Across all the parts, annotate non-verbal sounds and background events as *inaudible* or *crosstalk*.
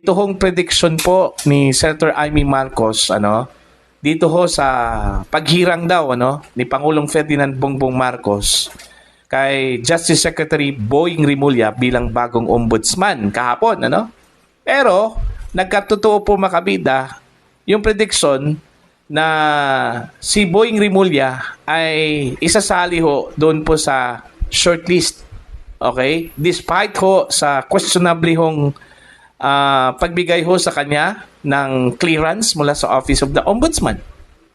Ito hong prediction po ni Senator Amy Marcos, ano, dito ho sa paghirang daw, ano, ni Pangulong Ferdinand Bongbong Marcos kay Justice Secretary Boying Rimulya bilang bagong ombudsman kahapon, ano. Pero, nagkatotoo po makabida yung prediction na si Boying Rimulya ay isasali ho doon po sa shortlist. Okay? Despite ho sa questionably hong ah, pagbigay ho sa kanya ng clearance mula sa Office of the Ombudsman.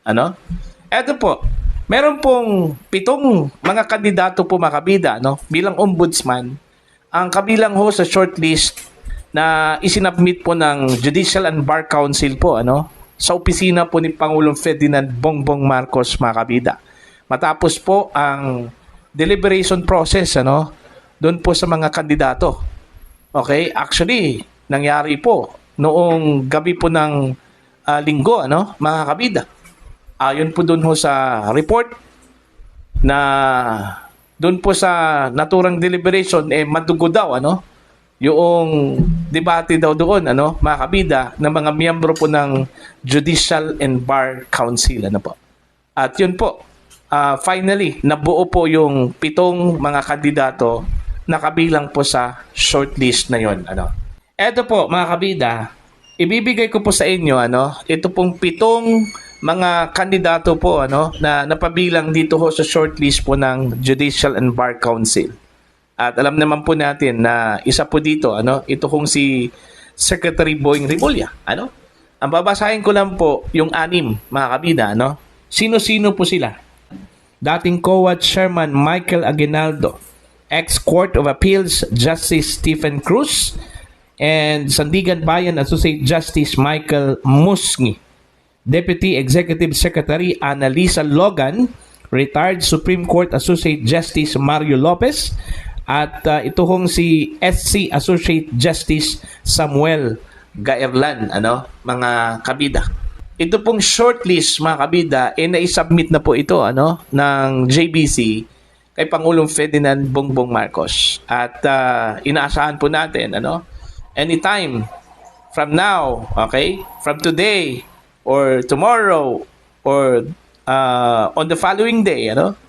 Ano? Eto po, meron pong pitong mga kandidato po makabida no, bilang ombudsman. Ang kabilang ho sa shortlist na isinabmit po ng Judicial and Bar Council po ano sa opisina po ni Pangulong Ferdinand Bongbong Marcos makabida. Matapos po ang deliberation process ano doon po sa mga kandidato. Okay, actually nangyari po noong gabi po ng ah, linggo ano mga kabida. Ayon po doon ho sa report na doon po sa naturang deliberation eh madugo daw ano yung debate daw doon ano mga kabida ng mga miyembro po ng Judicial and Bar Council ano po. At yun po ah, finally nabuo po yung pitong mga kandidato na kabilang po sa shortlist na yon ano. Eto po mga kabida, ibibigay ko po sa inyo ano, ito pong pitong mga kandidato po ano na napabilang dito ho sa shortlist po ng Judicial and Bar Council. At alam naman po natin na isa po dito ano, ito kong si Secretary Boying Rimulya, ano? Ang babasahin ko lang po yung anim mga kabida, ano? Sino-sino po sila? Dating COA Chairman Michael Aguinaldo, ex-Court of Appeals Justice Stephen Cruz, and Sandigan Bayan Associate Justice Michael Musngi. Deputy Executive Secretary Annalisa Logan, retired Supreme Court Associate Justice Mario Lopez, at uh, ito hong si SC Associate Justice Samuel Gaerlan, ano, mga kabida. Ito pong shortlist mga kabida, eh na-submit na po ito ano, ng JBC kay Pangulong Ferdinand Bongbong Marcos. At uh, inaasahan po natin, ano, anytime. From now, okay, from today or tomorrow or uh, on the following day, ano,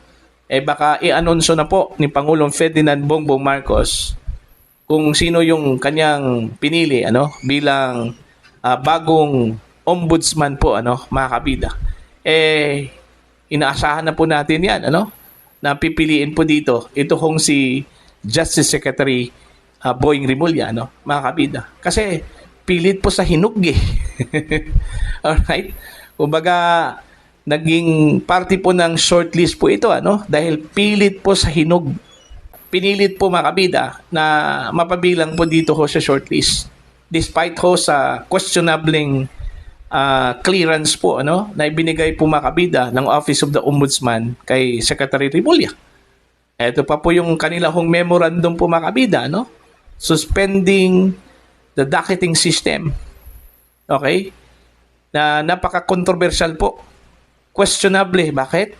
eh baka i-anunsyo na po ni Pangulong Ferdinand Bongbong Marcos kung sino yung kanyang pinili ano? Bilang ah, bagong ombudsman po ano? Mga kabida. Eh inaasahan na po natin 'yan ano? Na pipiliin po dito. Ito kong si Justice Secretary ah, Boying Rimulya ano mga kabida. Kasi pilit po sa hinug eh. *laughs* Alright? Kumbaga, naging party po ng shortlist po ito ano dahil pilit po sa hinog pinilit po mga kabida na mapabilang po dito ho sa shortlist despite ho sa questionabling ah, clearance po ano na ibinigay po mga kabida ng Office of the Ombudsman kay Secretary Rimulya. Ito pa po yung kanila hong memorandum po mga kabida no suspending the docketing system. Okay? Na napaka-controversial po questionable. Bakit?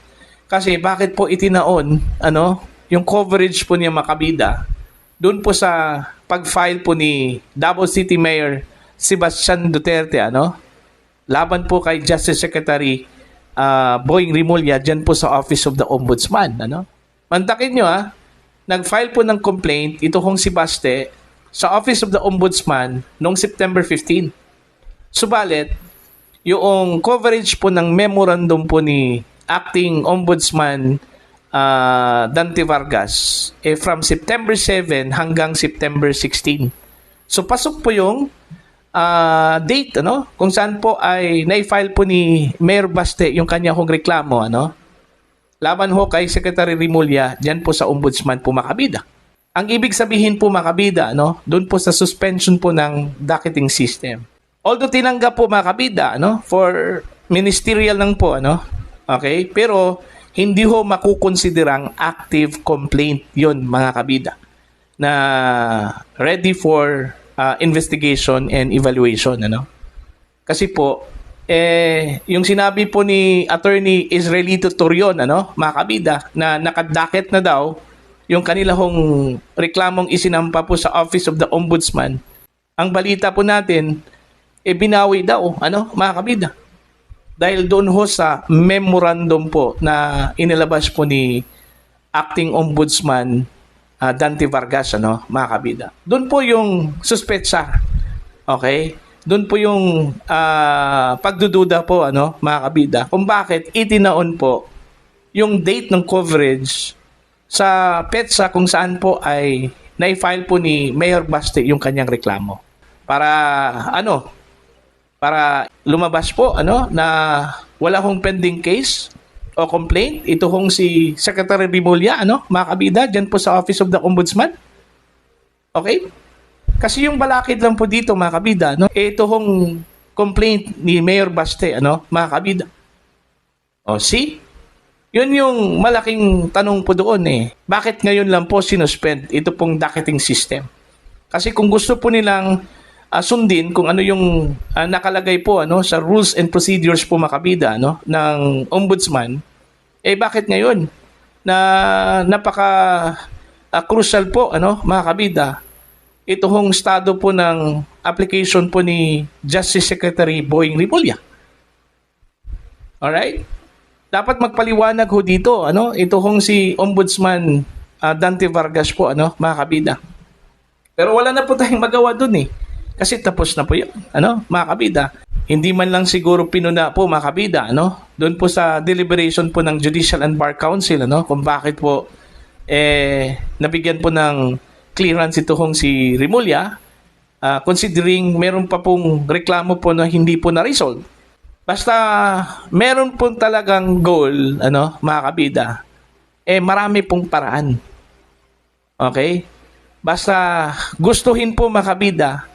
Kasi bakit po itinaon ano, yung coverage po niya makabida doon po sa pag-file po ni Davao City Mayor Sebastian Duterte ano laban po kay Justice Secretary ah, Boying Rimulya dyan po sa Office of the Ombudsman ano mantakin nyo ah nag-file po ng complaint ito kong si Baste sa Office of the Ombudsman noong September 15 subalit yung coverage po ng memorandum po ni acting ombudsman ah, Dante Vargas eh from September 7 hanggang September 16. So pasok po yung ah, date ano? Kung saan po ay na-file po ni Mayor Baste yung kanya hong reklamo ano laban ho kay Secretary Rimulya diyan po sa ombudsman po makabida. Ang ibig sabihin po makabida no doon po sa suspension po ng docketing system. Although tinanggap po mga kabida, ano, for ministerial lang po, ano, okay, pero hindi ho makukonsiderang active complaint yon mga kabida na ready for uh, investigation and evaluation, ano. Kasi po, eh, yung sinabi po ni Attorney Israelito Torion, ano, mga kabida, na nakadakit na daw yung kanila hong reklamong isinampa po sa Office of the Ombudsman ang balita po natin, e binawi daw, ano, mga kabida. Dahil doon ho sa memorandum po na inilabas po ni Acting Ombudsman uh, Dante Vargas, ano, mga kabida. Doon po yung suspetsa. Okay? Doon po yung uh, pagdududa po, ano, mga kabida, kung bakit itinaon po yung date ng coverage sa PETSA kung saan po ay na-file po ni Mayor Baste yung kanyang reklamo. Para ano, para lumabas po ano na wala hong pending case o complaint. Ito hong si Secretary Rimulya, ano, mga kabida, dyan po sa Office of the Ombudsman. Okay? Kasi yung balakid lang po dito, mga kabida, no? ito hong complaint ni Mayor Baste, ano, mga kabida. O, see? Yun yung malaking tanong po doon eh. Bakit ngayon lang po sinuspend ito pong docketing system? Kasi kung gusto po nilang uh, sundin kung ano yung uh, nakalagay po ano sa rules and procedures po makabida no ng ombudsman eh bakit ngayon na napaka uh, crucial po ano mga kabida ito hong estado po ng application po ni Justice Secretary Boying Rimulya. Alright? Dapat magpaliwanag ho dito, ano? Ito hong si Ombudsman uh, Dante Vargas po, ano, mga kabida. Pero wala na po tayong magawa dun eh. Kasi tapos na po yun, ano, mga kabida. Hindi man lang siguro pinuna po mga kabida, ano, doon po sa deliberation po ng Judicial and Bar Council, ano, kung bakit po eh nabigyan po ng clearance ito hong si Rimulya, uh, considering meron pa pong reklamo po na hindi po na-resolve. Basta meron po talagang goal, ano, mga kabida, eh marami pong paraan. Okay? Basta gustuhin po makabida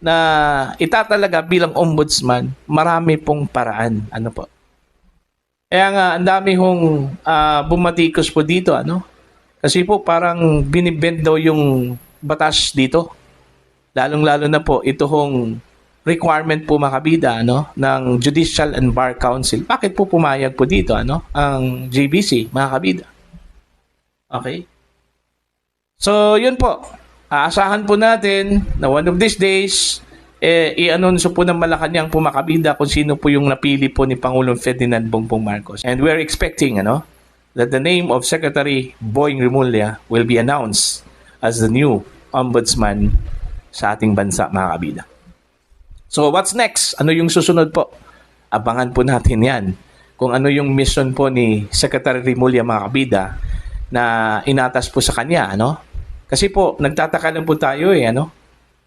na itatalaga bilang ombudsman, marami pong paraan. Ano po? Kaya nga, ang dami hong uh, bumatikos po dito, ano? Kasi po parang binibend daw yung batas dito. Lalong-lalo na po, ito hong requirement po makabida ano, ng Judicial and Bar Council. Bakit po pumayag po dito ano, ang JBC, mga kabida? Okay? So, yun po aasahan po natin na one of these days, eh, i-announce po ng Malacanang pumakabida kung sino po yung napili po ni Pangulong Ferdinand Bongbong Marcos. And we're expecting, ano, that the name of Secretary Boying Rimulya will be announced as the new ombudsman sa ating bansa, mga kabida. So, what's next? Ano yung susunod po? Abangan po natin yan. Kung ano yung mission po ni Secretary Rimulya, mga kabida, na inatas po sa kanya, ano? Kasi po, nagtataka lang po tayo eh, ano?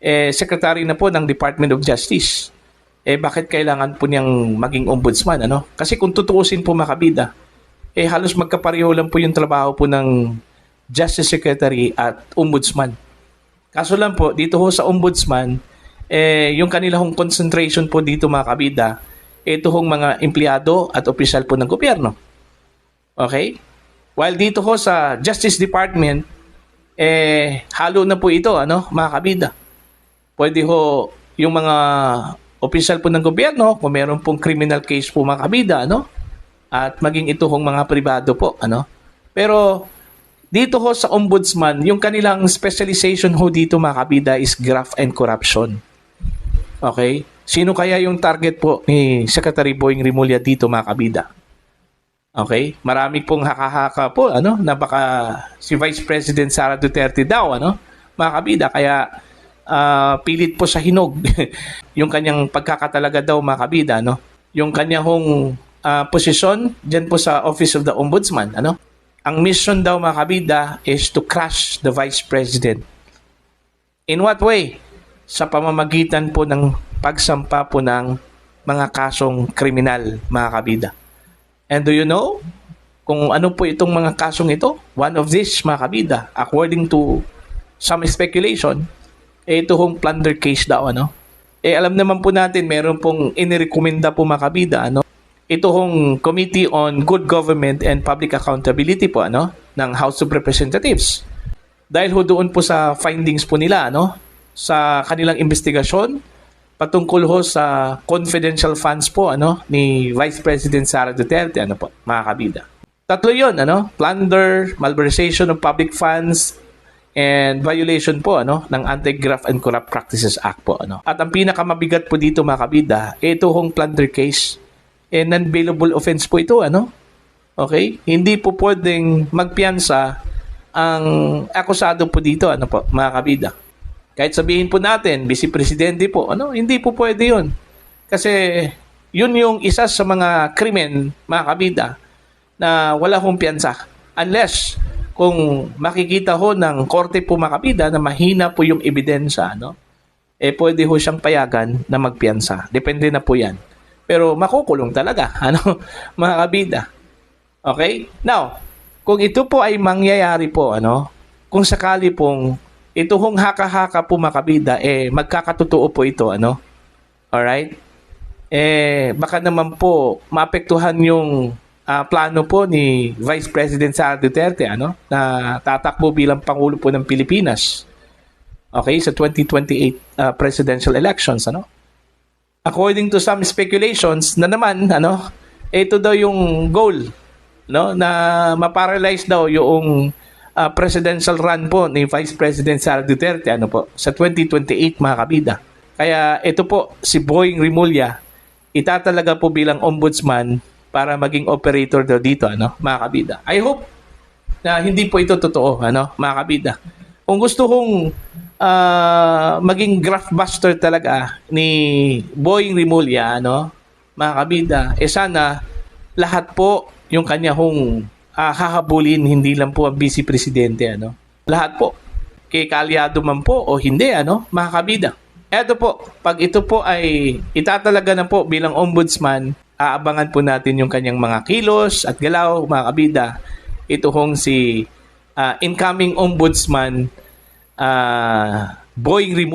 Eh, secretary na po ng Department of Justice. Eh, bakit kailangan po niyang maging ombudsman, ano? Kasi kung tutuusin po makabida, eh, halos magkapareho lang po yung trabaho po ng Justice Secretary at Ombudsman. Kaso lang po, dito ho sa Ombudsman, eh, yung kanilang concentration po dito mga kabida, ito hong mga empleyado at opisyal po ng gobyerno. Okay? While dito ho sa Justice Department, eh halo na po ito ano mga kabida. Pwede ho yung mga opisyal po ng gobyerno kung meron pong criminal case po mga kabida ano at maging ito hong mga pribado po ano. Pero dito ho sa ombudsman, yung kanilang specialization ho dito mga kabida is graft and corruption. Okay? Sino kaya yung target po ni Secretary Boying Rimulya dito mga kabida? Okay? Marami pong haka-haka po, ano, na baka si Vice President Sara Duterte daw, ano, mga kabida. Kaya uh, pilit po sa hinog *laughs* yung kanyang pagkakatalaga daw, mga kabida, no? Yung kanyang uh, posisyon dyan po sa Office of the Ombudsman, ano? Ang mission daw, mga kabida, is to crush the Vice President. In what way? Sa pamamagitan po ng pagsampa po ng mga kasong kriminal, mga kabida. And do you know kung ano po itong mga kasong ito? One of these, mga kabida, according to some speculation, eh, ito hong plunder case daw, ano? Eh, alam naman po natin, meron pong inirekomenda po mga kabida, ano? Ito hong Committee on Good Government and Public Accountability po, ano? Ng House of Representatives. Dahil ho doon po sa findings po nila, ano? Sa kanilang investigasyon, patungkol ho sa confidential funds po ano ni Vice President Sara Duterte ano po mga kabida. Tatlo 'yon ano, plunder, malversation of public funds, and violation po ano ng Anti-Graft and Corrupt Practices Act po ano. At ang pinakamabigat po dito mga kabida, ito hong plunder case. Eh non-bailable offense po ito ano. Okay? Hindi po pwedeng magpiyansa ang akusado po dito ano po mga kabida. Kahit sabihin po natin, vice presidente po, ano, hindi po pwede 'yun. Kasi yun yung isa sa mga krimen, mga kabida, na wala hong piyansa. Unless kung makikita ho ng korte po mga kabida na mahina po yung ebidensya, no? eh pwede ho siyang payagan na magpiyansa. Depende na po yan. Pero makukulong talaga, *laughs* ano, mga kabida. Okay? Now, kung ito po ay mangyayari po, ano, kung sakali pong ito hong haka-haka po mga kabida, eh, magkakatotoo po ito, ano? Alright? Eh, baka naman po maapektuhan yung ah, plano po ni Vice President Sara Duterte, ano? Na tatakbo bilang Pangulo po ng Pilipinas. Okay, sa 2028 ah, presidential elections, ano? According to some speculations na naman, ano, ito daw yung goal, no, na ma-paralyze daw yung ah, presidential run po ni Vice President Sara Duterte, ano po, sa 2028 mga kabida. Kaya ito po, si Boying Rimulya, itatalaga po bilang ombudsman para maging operator daw dito, ano, mga kabida. I hope na hindi po ito totoo, ano, mga kabida. Kung gusto kong ah, maging graftbuster talaga ni Boying Rimulya, ano, mga kabida, eh sana lahat po yung kanya hong ah, hahabulin, hindi lang po ang vice presidente, ano. Lahat po. Kay kalyado man po o hindi, ano, mga kabida. Eto po, pag ito po ay itatalaga na po bilang ombudsman, aabangan po natin yung kanyang mga kilos at galaw, mga kabida. Ito hong si ah, incoming ombudsman, ah, Boying Rimulya.